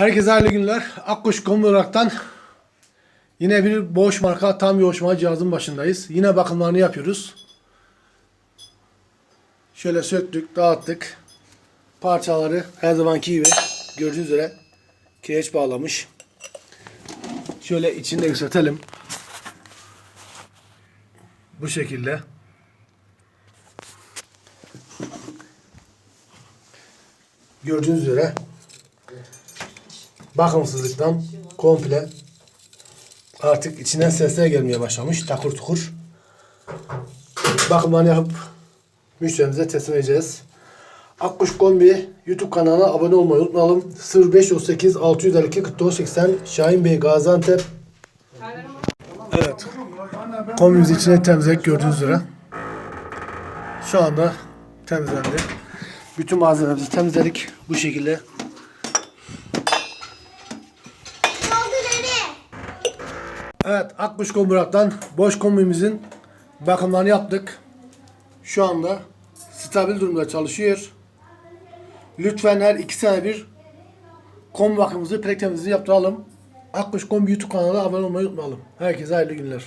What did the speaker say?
Herkese hayırlı günler. Akkuş Komurak'tan yine bir boş marka tam yoğuşma cihazın başındayız. Yine bakımlarını yapıyoruz. Şöyle söktük, dağıttık. Parçaları her zamanki gibi gördüğünüz üzere kireç bağlamış. Şöyle içini de yükseltelim. Bu şekilde. Gördüğünüz üzere bakımsızlıktan komple artık içinden sesler gelmeye başlamış. Takur tukur. Bakımlarını yapıp müşterimize teslim edeceğiz. Akkuş Kombi YouTube kanalına abone olmayı unutmayalım. 0538 652 44 80 Şahin Bey Gaziantep. Evet. Kombimiz içine temizlik gördüğünüz üzere. Şu anda temizlendi. Bütün malzemelerimizi temizledik. Bu şekilde Evet, Akkuş Komburak'tan boş kombimizin bakımlarını yaptık. Şu anda stabil durumda çalışıyor. Lütfen her iki sene bir kombi bakımımızı, plak temizliği yaptıralım. Akkuş Kombi YouTube kanalına abone olmayı unutmayalım. Herkese hayırlı günler.